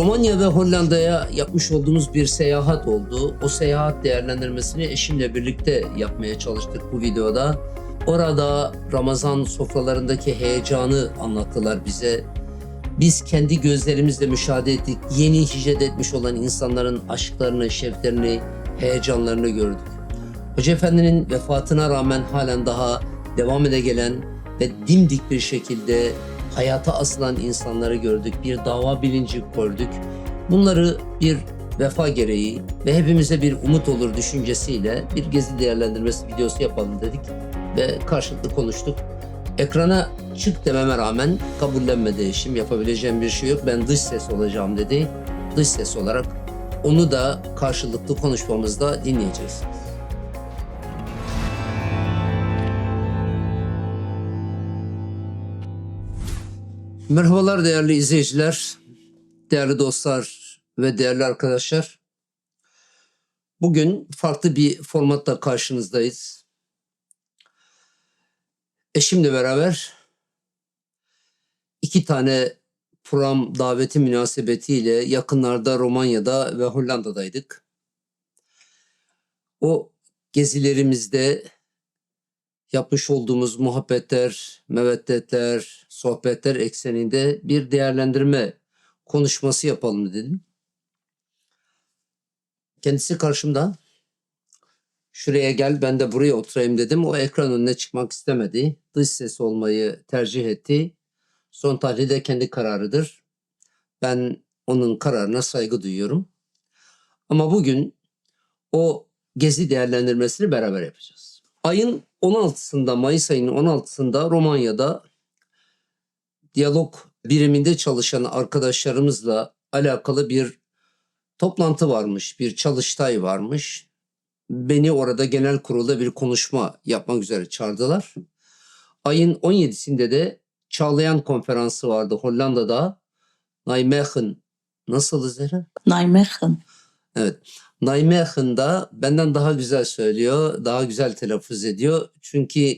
Romanya ve Hollanda'ya yapmış olduğumuz bir seyahat oldu. O seyahat değerlendirmesini eşimle birlikte yapmaya çalıştık bu videoda. Orada Ramazan sofralarındaki heyecanı anlattılar bize. Biz kendi gözlerimizle müşahede ettik. Yeni hicret etmiş olan insanların aşklarını, şevklerini, heyecanlarını gördük. Hoca Efendi'nin vefatına rağmen halen daha devam ede gelen ve dimdik bir şekilde hayata asılan insanları gördük. Bir dava bilinci gördük. Bunları bir vefa gereği ve hepimize bir umut olur düşüncesiyle bir gezi değerlendirmesi videosu yapalım dedik ve karşılıklı konuştuk. Ekrana çık dememe rağmen kabullenmedi eşim. Yapabileceğim bir şey yok. Ben dış ses olacağım dedi. Dış ses olarak onu da karşılıklı konuşmamızda dinleyeceğiz. Merhabalar değerli izleyiciler, değerli dostlar ve değerli arkadaşlar. Bugün farklı bir formatla karşınızdayız. Eşimle beraber iki tane program daveti münasebetiyle yakınlarda Romanya'da ve Hollanda'daydık. O gezilerimizde yapmış olduğumuz muhabbetler, meveddetler, sohbetler ekseninde bir değerlendirme konuşması yapalım dedim. Kendisi karşımda. Şuraya gel ben de buraya oturayım dedim. O ekran önüne çıkmak istemedi. Dış ses olmayı tercih etti. Son tahlilde kendi kararıdır. Ben onun kararına saygı duyuyorum. Ama bugün o gezi değerlendirmesini beraber yapacağız. Ayın 16'sında Mayıs ayının 16'sında Romanya'da diyalog biriminde çalışan arkadaşlarımızla alakalı bir toplantı varmış, bir çalıştay varmış. Beni orada genel kurulda bir konuşma yapmak üzere çağırdılar. Ayın 17'sinde de Çağlayan konferansı vardı Hollanda'da. Nijmegen. Nasıl Zehra? Nijmegen. Evet. Nijmegen da benden daha güzel söylüyor, daha güzel telaffuz ediyor. Çünkü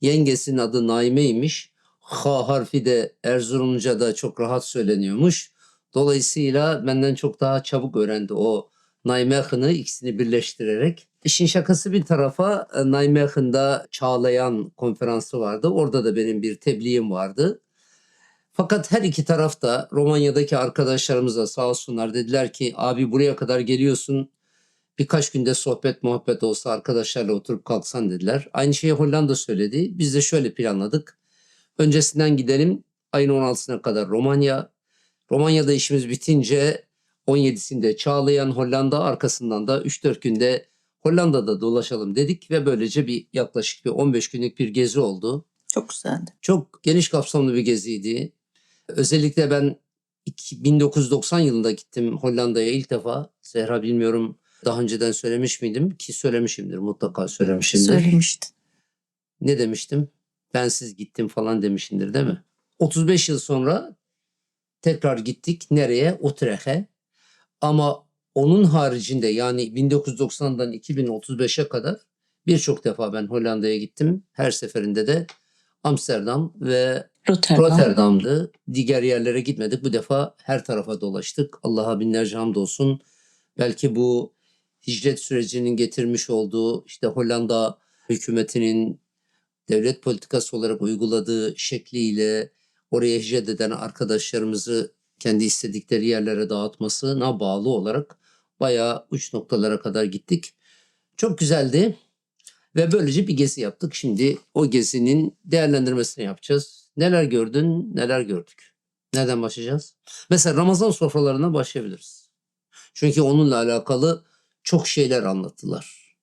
yengesinin adı Naime'ymiş. H harfi de Erzurumca'da çok rahat söyleniyormuş. Dolayısıyla benden çok daha çabuk öğrendi o Nijmegen'ı ikisini birleştirerek. İşin şakası bir tarafa e, Nijmegen'da Çağlayan konferansı vardı. Orada da benim bir tebliğim vardı. Fakat her iki tarafta Romanya'daki arkadaşlarımız da sağ olsunlar dediler ki abi buraya kadar geliyorsun birkaç günde sohbet muhabbet olsa arkadaşlarla oturup kalksan dediler. Aynı şeyi Hollanda söyledi. Biz de şöyle planladık. Öncesinden gidelim ayın 16'sına kadar Romanya. Romanya'da işimiz bitince 17'sinde Çağlayan Hollanda arkasından da 3-4 günde Hollanda'da dolaşalım dedik ve böylece bir yaklaşık bir 15 günlük bir gezi oldu. Çok güzeldi. Çok geniş kapsamlı bir geziydi. Özellikle ben iki- 1990 yılında gittim Hollanda'ya ilk defa. Zehra bilmiyorum daha önceden söylemiş miydim ki söylemişimdir mutlaka söylemişimdir. Söylemiştin. Ne demiştim? Bensiz gittim falan demişimdir değil mi? 35 yıl sonra tekrar gittik. Nereye? Utrecht'e. Ama onun haricinde yani 1990'dan 2035'e kadar birçok defa ben Hollanda'ya gittim. Her seferinde de Amsterdam ve Rotterdam. Rotterdam'dı. Diğer yerlere gitmedik. Bu defa her tarafa dolaştık. Allah'a binlerce hamdolsun. Belki bu hicret sürecinin getirmiş olduğu işte Hollanda hükümetinin devlet politikası olarak uyguladığı şekliyle oraya hicret eden arkadaşlarımızı kendi istedikleri yerlere dağıtmasına bağlı olarak bayağı uç noktalara kadar gittik. Çok güzeldi ve böylece bir gezi yaptık. Şimdi o gezinin değerlendirmesini yapacağız. Neler gördün, neler gördük? Nereden başlayacağız? Mesela Ramazan sofralarına başlayabiliriz. Çünkü onunla alakalı çok şeyler anlattılar.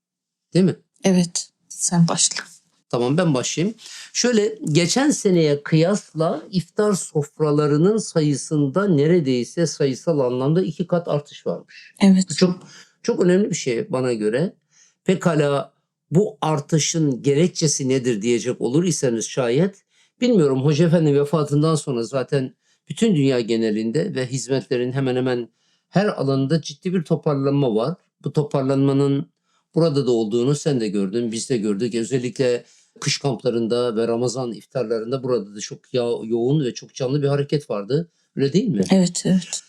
Değil mi? Evet. Sen başla. Tamam ben başlayayım. Şöyle geçen seneye kıyasla iftar sofralarının sayısında neredeyse sayısal anlamda iki kat artış varmış. Evet. Bu çok çok önemli bir şey bana göre. Pekala bu artışın gerekçesi nedir diyecek olur iseniz şayet bilmiyorum Hoca Efendi vefatından sonra zaten bütün dünya genelinde ve hizmetlerin hemen hemen her alanında ciddi bir toparlanma var. Bu toparlanmanın burada da olduğunu sen de gördün, biz de gördük. Özellikle kış kamplarında ve Ramazan iftarlarında burada da çok ya- yoğun ve çok canlı bir hareket vardı. Öyle değil mi? Evet evet.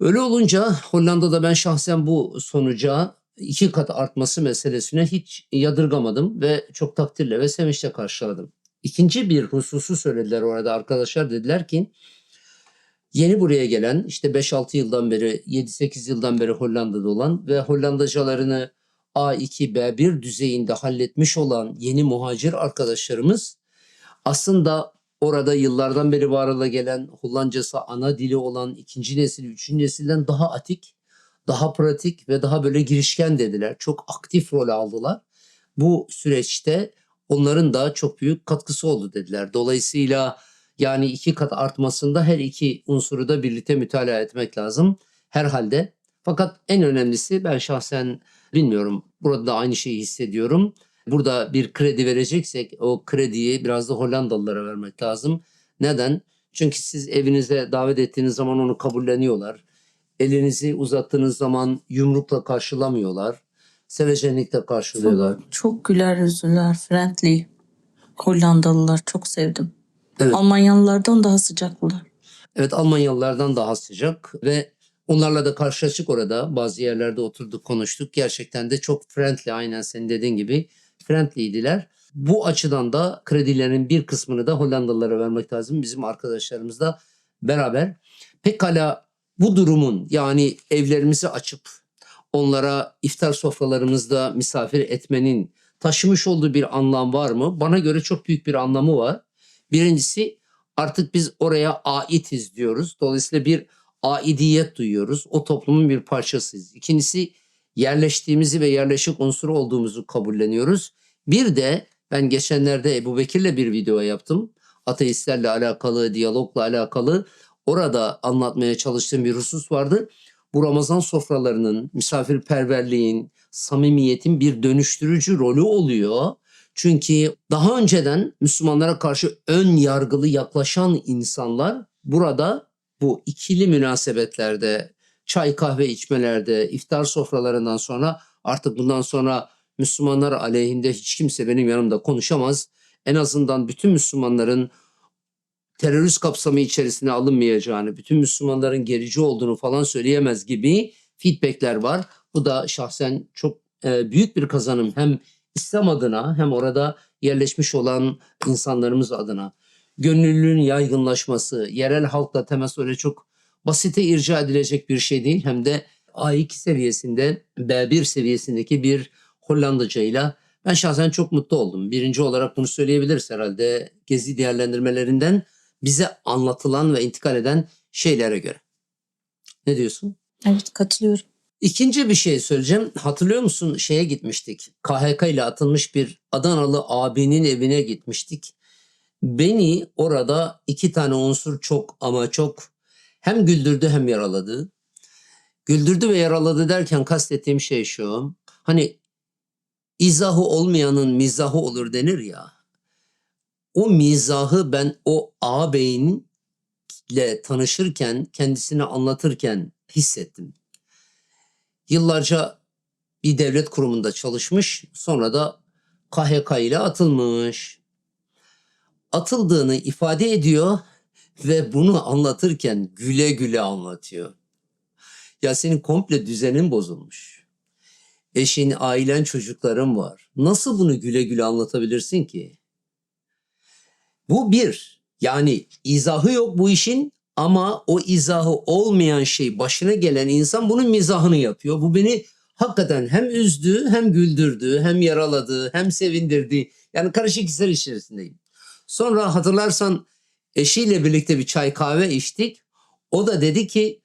Öyle olunca Hollanda'da ben şahsen bu sonuca iki kat artması meselesine hiç yadırgamadım ve çok takdirle ve sevinçle karşıladım. İkinci bir hususu söylediler orada arkadaşlar dediler ki yeni buraya gelen işte 5-6 yıldan beri 7-8 yıldan beri Hollanda'da olan ve Hollandacalarını A2 B1 düzeyinde halletmiş olan yeni muhacir arkadaşlarımız aslında orada yıllardan beri ola gelen Hollandacası ana dili olan ikinci nesil, üçüncü nesilden daha atik, daha pratik ve daha böyle girişken dediler. Çok aktif rol aldılar. Bu süreçte onların da çok büyük katkısı oldu dediler. Dolayısıyla yani iki kat artmasında her iki unsuru da birlikte mütalaa etmek lazım herhalde. Fakat en önemlisi ben şahsen bilmiyorum burada da aynı şeyi hissediyorum. Burada bir kredi vereceksek o krediyi biraz da Hollandalılara vermek lazım. Neden? Çünkü siz evinize davet ettiğiniz zaman onu kabulleniyorlar. Elinizi uzattığınız zaman yumrukla karşılamıyorlar. Sevecenlikle karşılıyorlar. Çok güler yüzlüler, friendly. Hollandalılar çok sevdim. Evet. Almanyalılardan daha sıcaklılar. Evet Almanyalılardan daha sıcak ve onlarla da karşılaştık orada. Bazı yerlerde oturduk konuştuk. Gerçekten de çok friendly aynen senin dediğin gibi friendly'diler. Bu açıdan da kredilerin bir kısmını da Hollandalılara vermek lazım. Bizim arkadaşlarımızla beraber. Pekala bu durumun yani evlerimizi açıp onlara iftar sofralarımızda misafir etmenin taşımış olduğu bir anlam var mı? Bana göre çok büyük bir anlamı var. Birincisi artık biz oraya aitiz diyoruz. Dolayısıyla bir aidiyet duyuyoruz. O toplumun bir parçasıyız. İkincisi yerleştiğimizi ve yerleşik unsur olduğumuzu kabulleniyoruz. Bir de ben geçenlerde Ebu Bekir'le bir video yaptım. Ateistlerle alakalı, diyalogla alakalı. Orada anlatmaya çalıştığım bir husus vardı. Bu Ramazan sofralarının, misafirperverliğin, samimiyetin bir dönüştürücü rolü oluyor. Çünkü daha önceden Müslümanlara karşı ön yargılı yaklaşan insanlar burada bu ikili münasebetlerde, çay kahve içmelerde, iftar sofralarından sonra artık bundan sonra Müslümanlar aleyhinde hiç kimse benim yanımda konuşamaz. En azından bütün Müslümanların terörist kapsamı içerisine alınmayacağını, bütün Müslümanların gerici olduğunu falan söyleyemez gibi feedbackler var. Bu da şahsen çok e, büyük bir kazanım hem İslam adına hem orada yerleşmiş olan insanlarımız adına. Gönüllülüğün yaygınlaşması, yerel halkla temas öyle çok basite irca edilecek bir şey değil. Hem de A2 seviyesinde B1 seviyesindeki bir Hollandacayla ben şahsen çok mutlu oldum. Birinci olarak bunu söyleyebiliriz herhalde gezi değerlendirmelerinden bize anlatılan ve intikal eden şeylere göre. Ne diyorsun? Evet katılıyorum. İkinci bir şey söyleyeceğim. Hatırlıyor musun şeye gitmiştik. KHK ile atılmış bir Adanalı abinin evine gitmiştik. Beni orada iki tane unsur çok ama çok hem güldürdü hem yaraladı. Güldürdü ve yaraladı derken kastettiğim şey şu. Hani izahı olmayanın mizahı olur denir ya. O mizahı ben o ağabeyinle tanışırken, kendisine anlatırken hissettim. Yıllarca bir devlet kurumunda çalışmış, sonra da KHK ile atılmış. Atıldığını ifade ediyor ve bunu anlatırken güle güle anlatıyor. Ya senin komple düzenin bozulmuş. Eşin, ailen, çocukların var. Nasıl bunu güle güle anlatabilirsin ki? Bu bir. Yani izahı yok bu işin ama o izahı olmayan şey başına gelen insan bunun mizahını yapıyor. Bu beni hakikaten hem üzdü hem güldürdü hem yaraladı hem sevindirdi. Yani karışık hisler içerisindeyim. Sonra hatırlarsan eşiyle birlikte bir çay kahve içtik. O da dedi ki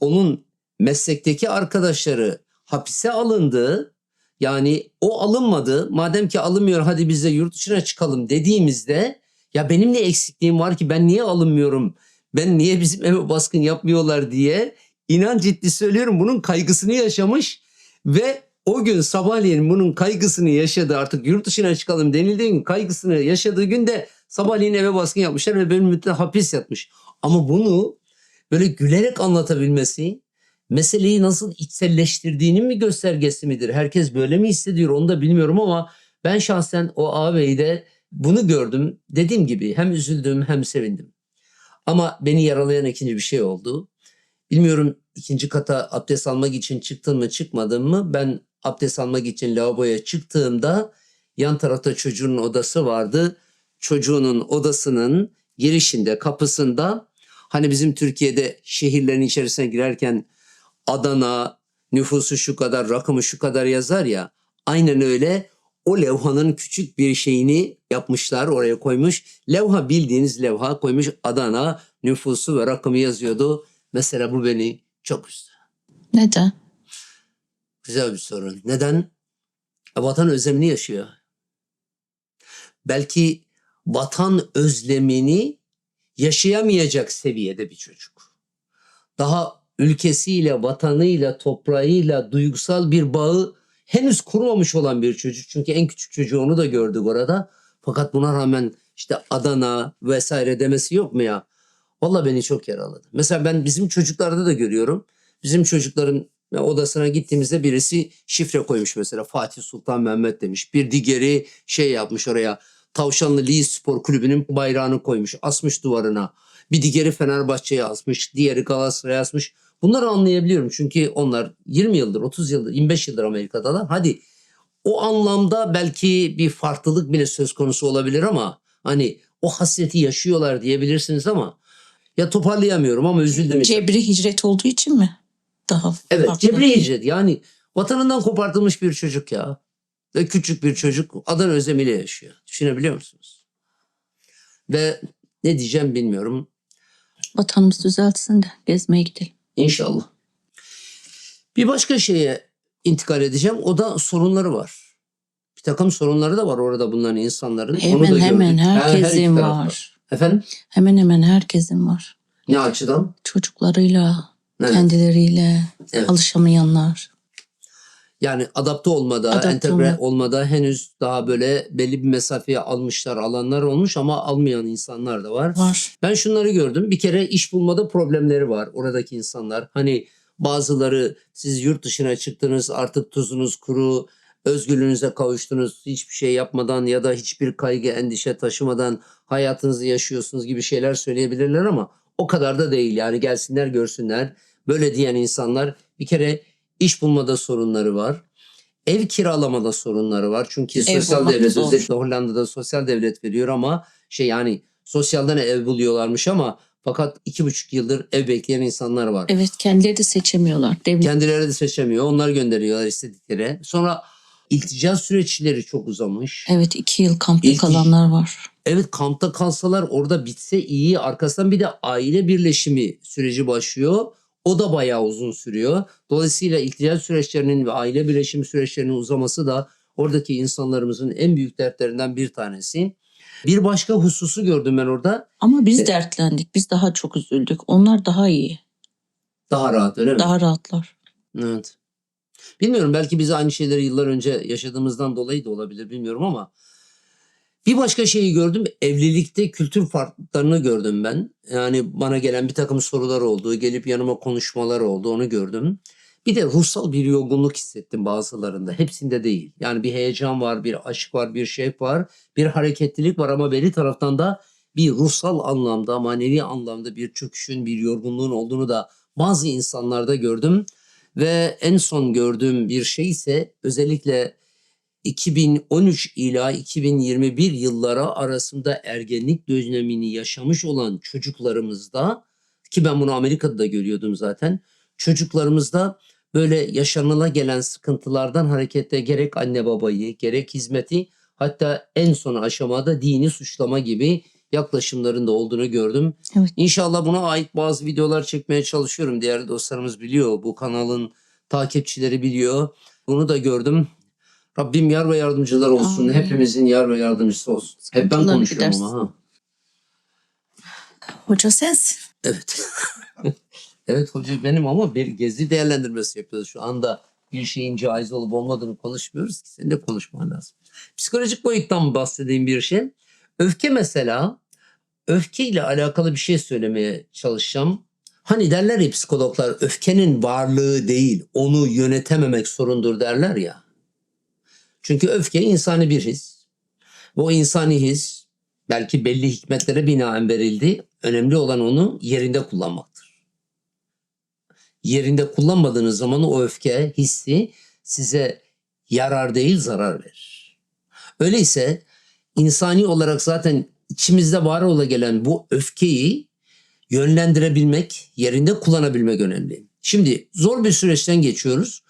onun meslekteki arkadaşları hapise alındı. Yani o alınmadı. Madem ki alınmıyor hadi biz de yurt dışına çıkalım dediğimizde ya benim ne eksikliğim var ki ben niye alınmıyorum? Ben niye bizim eve baskın yapmıyorlar diye inan ciddi söylüyorum bunun kaygısını yaşamış ve o gün sabahleyin bunun kaygısını yaşadı artık yurt dışına çıkalım denildiği gün kaygısını yaşadığı günde sabahleyin eve baskın yapmışlar ve benim müddet hapis yatmış. Ama bunu böyle gülerek anlatabilmesi meseleyi nasıl içselleştirdiğinin mi göstergesi midir? Herkes böyle mi hissediyor onu da bilmiyorum ama ben şahsen o ağabeyde bunu gördüm. Dediğim gibi hem üzüldüm hem sevindim. Ama beni yaralayan ikinci bir şey oldu. Bilmiyorum ikinci kata abdest almak için çıktın mı çıkmadın mı? Ben abdest almak için lavaboya çıktığımda yan tarafta çocuğun odası vardı. Çocuğunun odasının girişinde kapısında hani bizim Türkiye'de şehirlerin içerisine girerken Adana nüfusu şu kadar rakımı şu kadar yazar ya aynen öyle o levhanın küçük bir şeyini yapmışlar oraya koymuş. Levha bildiğiniz levha koymuş Adana nüfusu ve rakımı yazıyordu. Mesela bu beni çok üzdü. Neden? Güzel bir sorun. Neden? E, vatan özlemini yaşıyor. Belki vatan özlemini yaşayamayacak seviyede bir çocuk. Daha ülkesiyle, vatanıyla, toprağıyla duygusal bir bağı henüz kurmamış olan bir çocuk. Çünkü en küçük çocuğu onu da gördük orada. Fakat buna rağmen işte Adana vesaire demesi yok mu ya? Valla beni çok yaraladı. Mesela ben bizim çocuklarda da görüyorum. Bizim çocukların odasına gittiğimizde birisi şifre koymuş mesela Fatih Sultan Mehmet demiş. Bir digeri şey yapmış oraya Tavşanlı Lee Spor Kulübü'nün bayrağını koymuş asmış duvarına. Bir digeri Fenerbahçe'ye asmış diğeri Galatasaray'a asmış. Bunları anlayabiliyorum çünkü onlar 20 yıldır 30 yıldır 25 yıldır Amerika'dalar. Hadi o anlamda belki bir farklılık bile söz konusu olabilir ama hani o hasreti yaşıyorlar diyebilirsiniz ama ya toparlayamıyorum ama üzüldüm. Cebri hicret olduğu için mi? Daha Evet farklı. cebri hicret yani vatanından kopartılmış bir çocuk ya. Ve küçük bir çocuk Adana özlemiyle yaşıyor. Düşünebiliyor musunuz? Ve ne diyeceğim bilmiyorum. Vatanımız düzeltsin de gezmeye gidelim. İnşallah. Bir başka şeye intikal edeceğim. O da sorunları var. Bir takım sorunları da var orada bunların insanların. Onu da Hemen gördük. hemen Ha, her herkesin var. Efendim? Hemen hemen herkesin var. Ne açıdan? Çocuklarıyla, Evet. kendileriyle Evet. alışamayanlar. Yani adapte olmada, Adapte entegre olma. olmada henüz daha böyle belli bir mesafeye almışlar, alanlar olmuş ama almayan insanlar da var. Var. Ben şunları gördüm. Bir kere iş bulmada problemleri var oradaki insanlar. Hani bazıları siz yurt dışına çıktınız artık tuzunuz kuru, özgürlüğünüze kavuştunuz. Hiçbir şey yapmadan ya da hiçbir kaygı, endişe taşımadan hayatınızı yaşıyorsunuz gibi şeyler söyleyebilirler ama o kadar da değil. Yani gelsinler görsünler. Böyle diyen insanlar bir kere iş bulmada sorunları var. Ev kiralamada sorunları var. Çünkü Ev sosyal devlet zor. özellikle Hollanda'da sosyal devlet veriyor ama şey yani sosyalden ev buluyorlarmış ama fakat iki buçuk yıldır ev bekleyen insanlar var. Evet kendileri de seçemiyorlar. Devlet Kendileri de seçemiyor. Onlar gönderiyorlar istedikleri. Sonra iltica süreçleri çok uzamış. Evet iki yıl kampta İlk- kalanlar var. Evet kampta kalsalar orada bitse iyi. Arkasından bir de aile birleşimi süreci başlıyor. O da bayağı uzun sürüyor. Dolayısıyla iltica süreçlerinin ve aile birleşimi süreçlerinin uzaması da oradaki insanlarımızın en büyük dertlerinden bir tanesi. Bir başka hususu gördüm ben orada. Ama biz E- dertlendik. Biz daha çok üzüldük. Onlar daha iyi. Daha rahat öyle mi? Daha rahatlar. Evet. Bilmiyorum belki biz aynı şeyleri yıllar önce yaşadığımızdan dolayı da olabilir bilmiyorum ama bir başka şeyi gördüm. Evlilikte kültür farklılıklarını gördüm ben. Yani bana gelen bir takım sorular oldu. Gelip yanıma konuşmalar oldu. Onu gördüm. Bir de ruhsal bir yorgunluk hissettim bazılarında. Hepsinde değil. Yani bir heyecan var, bir aşk var, bir şevk var, bir hareketlilik var ama belli taraftan da bir ruhsal anlamda, manevi anlamda bir çöküşün, bir yorgunluğun olduğunu da bazı insanlarda gördüm. Ve en son gördüğüm bir şey ise özellikle 2013 ila 2021 yıllara arasında ergenlik dönemini yaşamış olan çocuklarımızda ki ben bunu Amerika'da da görüyordum zaten. Çocuklarımızda böyle yaşanıla gelen sıkıntılardan hareketle gerek anne babayı gerek hizmeti hatta en son aşamada dini suçlama gibi yaklaşımların da olduğunu gördüm. Evet. İnşallah buna ait bazı videolar çekmeye çalışıyorum. Diğer dostlarımız biliyor. Bu kanalın takipçileri biliyor. Bunu da gördüm. Rabbim yar ve yardımcılar olsun. Amin. Hepimizin yar ve yardımcısı olsun. Hep ben konuşuyorum ama ha. Hoca sensin. Evet. evet hoca benim ama bir gezi değerlendirmesi yapıyoruz. Şu anda bir şeyin caiz olup olmadığını konuşmuyoruz ki. Senin de konuşman lazım. Psikolojik boyuttan bahsedeyim bir şey. Öfke mesela öfkeyle alakalı bir şey söylemeye çalışacağım. Hani derler ya psikologlar öfkenin varlığı değil onu yönetememek sorundur derler ya. Çünkü öfke insani bir his. O insani his belki belli hikmetlere binaen verildi. Önemli olan onu yerinde kullanmaktır. yerinde kullanmadığınız zaman o öfke hissi size yarar değil zarar verir. Öyleyse insani olarak zaten içimizde var ola gelen bu öfkeyi yönlendirebilmek, yerinde kullanabilmek önemli. Şimdi zor bir süreçten geçiyoruz.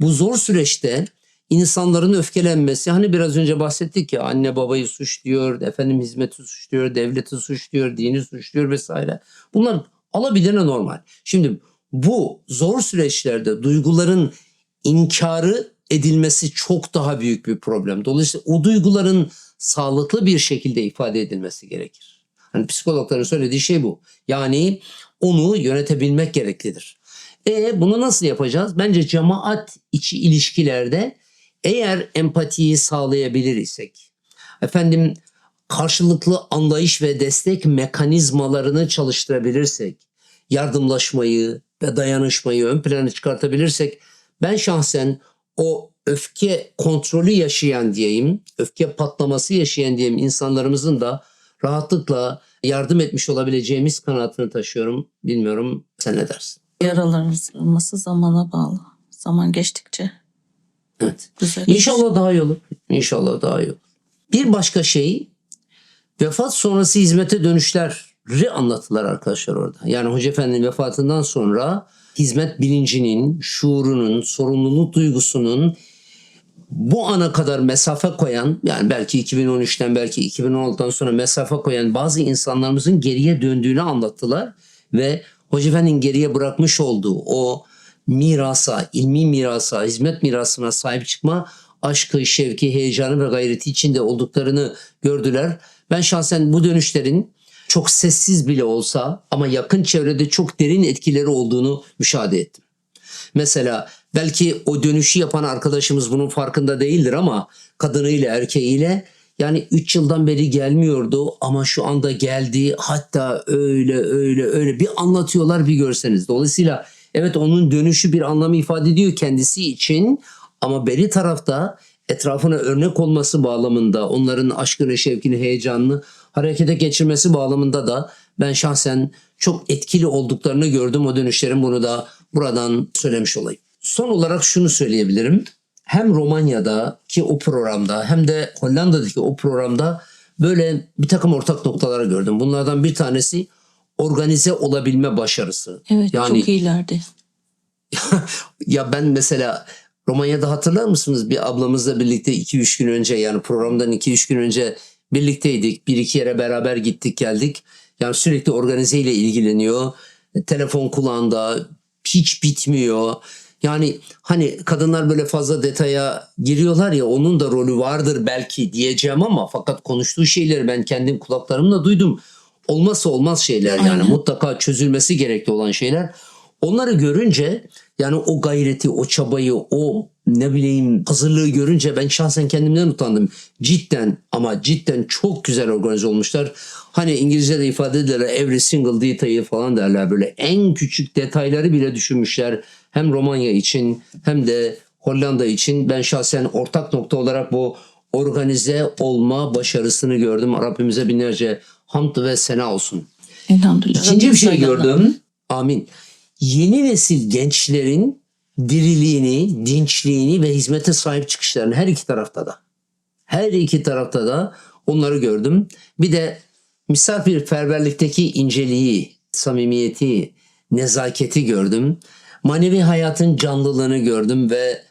Bu zor süreçte insanların öfkelenmesi hani biraz önce bahsettik ya anne babayı suçluyor, efendim hizmeti suçluyor, devleti suçluyor, dini suçluyor vesaire. Bunlar alabilene normal. Şimdi bu zor süreçlerde duyguların inkarı edilmesi çok daha büyük bir problem. Dolayısıyla o duyguların sağlıklı bir şekilde ifade edilmesi gerekir. Hani psikologların söylediği şey bu. Yani onu yönetebilmek gereklidir. E bunu nasıl yapacağız? Bence cemaat içi ilişkilerde eğer empatiyi sağlayabilir isek, efendim karşılıklı anlayış ve destek mekanizmalarını çalıştırabilirsek, yardımlaşmayı ve dayanışmayı ön plana çıkartabilirsek ben şahsen o öfke kontrolü yaşayan diyeyim, öfke patlaması yaşayan diyeyim insanlarımızın da rahatlıkla yardım etmiş olabileceğimiz kanaatini taşıyorum. Bilmiyorum sen ne dersin? Yaraların sarılması zamana bağlı. Zaman geçtikçe Evet. güzel. İnşallah daha iyi olur. İnşallah daha iyi olur. Bir başka şey vefat sonrası hizmete dönüşleri anlattılar arkadaşlar orada. Yani Hoca Efendi'nin vefatından sonra hizmet bilincinin, şuurunun, sorumluluk duygusunun bu ana kadar mesafe koyan yani belki 2013'ten belki 2016'dan sonra mesafe koyan bazı insanlarımızın geriye döndüğünü anlattılar ve Hoca Efendi'nin geriye bırakmış olduğu o mirasa, ilmi mirasa, hizmet mirasına sahip çıkma aşkı, şevki, heyecanı ve gayreti içinde olduklarını gördüler. Ben şahsen bu dönüşlerin çok sessiz bile olsa ama yakın çevrede çok derin etkileri olduğunu müşahede ettim. Mesela belki o dönüşü yapan arkadaşımız bunun farkında değildir ama kadınıyla erkeğiyle yani 3 yıldan beri gelmiyordu ama şu anda geldi. Hatta öyle öyle öyle bir anlatıyorlar bir görseniz. Dolayısıyla evet onun dönüşü bir anlamı ifade ediyor kendisi için ama beri tarafta etrafına örnek olması bağlamında onların aşkını, şevkini, heyecanını harekete geçirmesi bağlamında da ben şahsen çok etkili olduklarını gördüm o dönüşlerin bunu da buradan söylemiş olayım. Son olarak şunu söyleyebilirim. Hem Romanya'da ki o programda hem de Hollanda'daki o programda böyle bir takım ortak noktaları gördüm. Bunlardan bir tanesi organize olabilme başarısı. Evet yani çok iyilerdi. ya ben mesela Romanya'da hatırlar mısınız bir ablamızla birlikte 2-3 gün önce yani programdan 2-3 gün önce birlikteydik. Bir iki yere beraber gittik geldik. Yani sürekli organize ile ilgileniyor. Telefon kulağında hiç bitmiyor. Yani hani kadınlar böyle fazla detaya giriyorlar ya onun da rolü vardır belki diyeceğim ama fakat konuştuğu şeyleri ben kendim kulaklarımla duydum. Olmazsa olmaz şeyler yani Aynen. mutlaka çözülmesi gerekli olan şeyler. Onları görünce yani o gayreti, o çabayı, o ne bileyim hazırlığı görünce ben şahsen kendimden utandım. Cidden ama cidden çok güzel organize olmuşlar. Hani İngilizce'de ifade ederler every single detail falan derler böyle. En küçük detayları bile düşünmüşler. Hem Romanya için hem de Hollanda için ben şahsen ortak nokta olarak bu organize olma başarısını gördüm. Rabbimize binlerce hamd ve sena olsun. Elhamdülillah. İkinci bir şey gördüm. Amin. Yeni nesil gençlerin diriliğini, dinçliğini ve hizmete sahip çıkışlarını her iki tarafta da. Her iki tarafta da onları gördüm. Bir de misafirperverlikteki inceliği, samimiyeti, nezaketi gördüm. Manevi hayatın canlılığını gördüm ve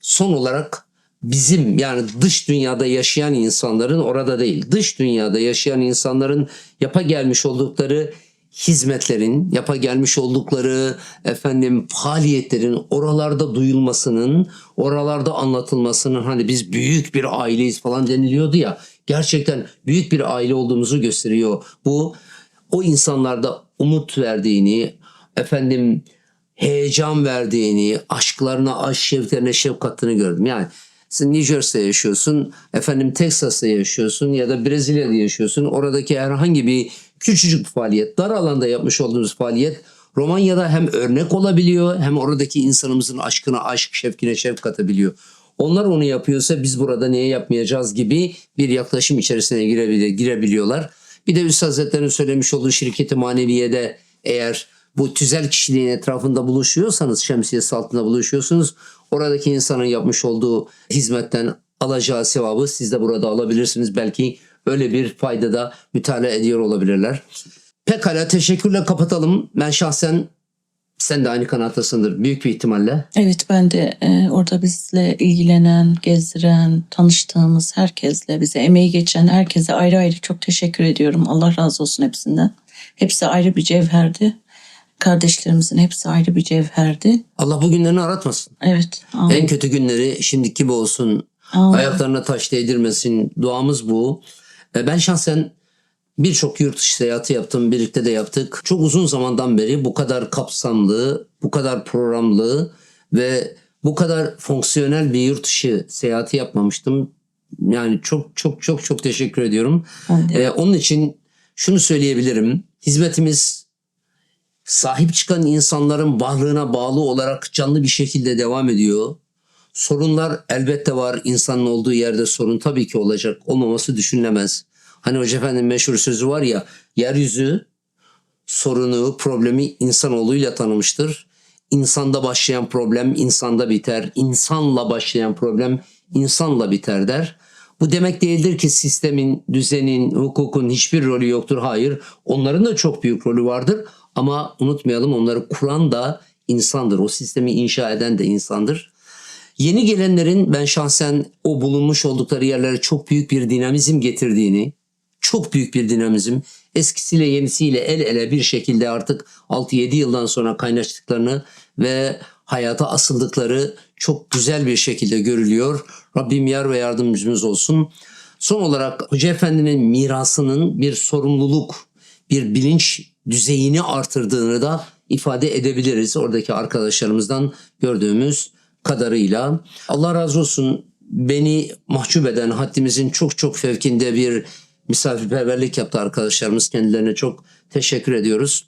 son olarak bizim yani dış dünyada yaşayan insanların orada değil dış dünyada yaşayan insanların yapa gelmiş oldukları hizmetlerin yapa gelmiş oldukları efendim faaliyetlerin oralarda duyulmasının oralarda anlatılmasının hani biz büyük bir aileyiz falan deniliyordu ya gerçekten büyük bir aile olduğumuzu gösteriyor bu o insanlarda umut verdiğini efendim heyecan verdiğini, aşklarına, aşk şevklerine şefkatini gördüm. Yani sen New Jersey'de yaşıyorsun, efendim Texas'ta yaşıyorsun ya da Brezilya'da yaşıyorsun. Oradaki herhangi bir küçücük faaliyet, dar alanda yapmış olduğunuz faaliyet Romanya'da hem örnek olabiliyor hem oradaki insanımızın aşkına aşk, şevkine şevk katabiliyor. Onlar onu yapıyorsa biz burada niye yapmayacağız gibi bir yaklaşım içerisine girebiliyorlar. Bir de Üstad Hazretleri'nin söylemiş olduğu şirketi maneviyede eğer bu tüzel kişiliğin etrafında buluşuyorsanız, şemsiyesi altında buluşuyorsunuz. Oradaki insanın yapmış olduğu hizmetten alacağı sevabı siz de burada alabilirsiniz. Belki öyle bir fayda da mütalaa ediyor olabilirler. Pekala teşekkürle kapatalım. Ben şahsen sen de aynı kanattasındır büyük bir ihtimalle. Evet ben de e, orada bizle ilgilenen, gezdiren, tanıştığımız herkesle, bize emeği geçen herkese ayrı ayrı çok teşekkür ediyorum. Allah razı olsun hepsinden. Hepsi ayrı bir cevherdi. Kardeşlerimizin hepsi ayrı bir cevherdi. Allah bu günlerini aratmasın. Evet. Amin. En kötü günleri şimdiki gibi olsun. Amin. Ayaklarına taş değdirmesin. Duamız bu. E, Ben şahsen birçok yurt dışı seyahati yaptım. Birlikte de yaptık. Çok uzun zamandan beri bu kadar kapsamlı, bu kadar programlı ve bu kadar fonksiyonel bir yurt dışı seyahati yapmamıştım. Yani çok çok çok çok teşekkür ediyorum. Ee, onun için şunu söyleyebilirim. Hizmetimiz sahip çıkan insanların varlığına bağlı olarak canlı bir şekilde devam ediyor. Sorunlar elbette var. İnsanın olduğu yerde sorun tabii ki olacak. Olmaması düşünülemez. Hani Hoca Efendi'nin meşhur sözü var ya, yeryüzü sorunu, problemi insanoğluyla tanımıştır. İnsanda başlayan problem insanda biter. İnsanla başlayan problem insanla biter der. Bu demek değildir ki sistemin, düzenin, hukukun hiçbir rolü yoktur. Hayır. Onların da çok büyük rolü vardır. Ama unutmayalım onları kuran da insandır. O sistemi inşa eden de insandır. Yeni gelenlerin ben şahsen o bulunmuş oldukları yerlere çok büyük bir dinamizm getirdiğini, çok büyük bir dinamizm, eskisiyle yenisiyle el ele bir şekilde artık 6-7 yıldan sonra kaynaştıklarını ve hayata asıldıkları çok güzel bir şekilde görülüyor. Rabbim yar ve yardımcımız olsun. Son olarak Hoca Efendi'nin mirasının bir sorumluluk, bir bilinç düzeyini artırdığını da ifade edebiliriz. Oradaki arkadaşlarımızdan gördüğümüz kadarıyla. Allah razı olsun beni mahcup eden haddimizin çok çok fevkinde bir misafirperverlik yaptı arkadaşlarımız. Kendilerine çok teşekkür ediyoruz.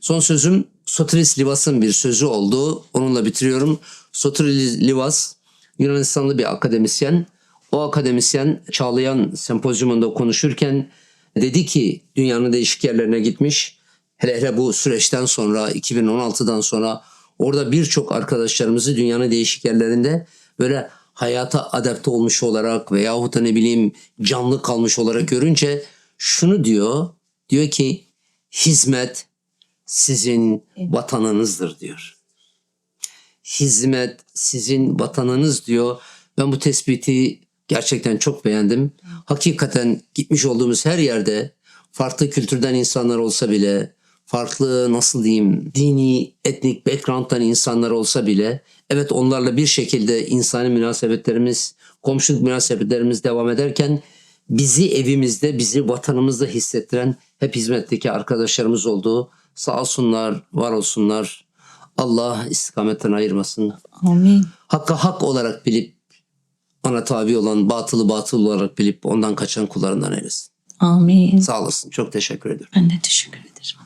Son sözüm Sotiris Livas'ın bir sözü oldu. Onunla bitiriyorum. Sotiris Livas Yunanistanlı bir akademisyen. O akademisyen Çağlayan sempozyumunda konuşurken dedi ki dünyanın değişik yerlerine gitmiş. Hele hele bu süreçten sonra 2016'dan sonra orada birçok arkadaşlarımızı dünyanın değişik yerlerinde böyle hayata adapte olmuş olarak veyahut da ne bileyim canlı kalmış olarak görünce şunu diyor. Diyor ki hizmet sizin vatanınızdır diyor. Hizmet sizin vatanınız diyor. Ben bu tespiti gerçekten çok beğendim. Hakikaten gitmiş olduğumuz her yerde farklı kültürden insanlar olsa bile, farklı nasıl diyeyim dini, etnik background'dan insanlar olsa bile evet onlarla bir şekilde insani münasebetlerimiz, komşuluk münasebetlerimiz devam ederken bizi evimizde, bizi vatanımızda hissettiren hep hizmetteki arkadaşlarımız oldu. Sağ olsunlar, var olsunlar. Allah istikametten ayırmasın. Amin. Hakka hak olarak bilip ona tabi olan batılı batıl olarak bilip ondan kaçan kullarından eylesin. Amin. Sağ olasın. Çok teşekkür ederim. Ben de teşekkür ederim.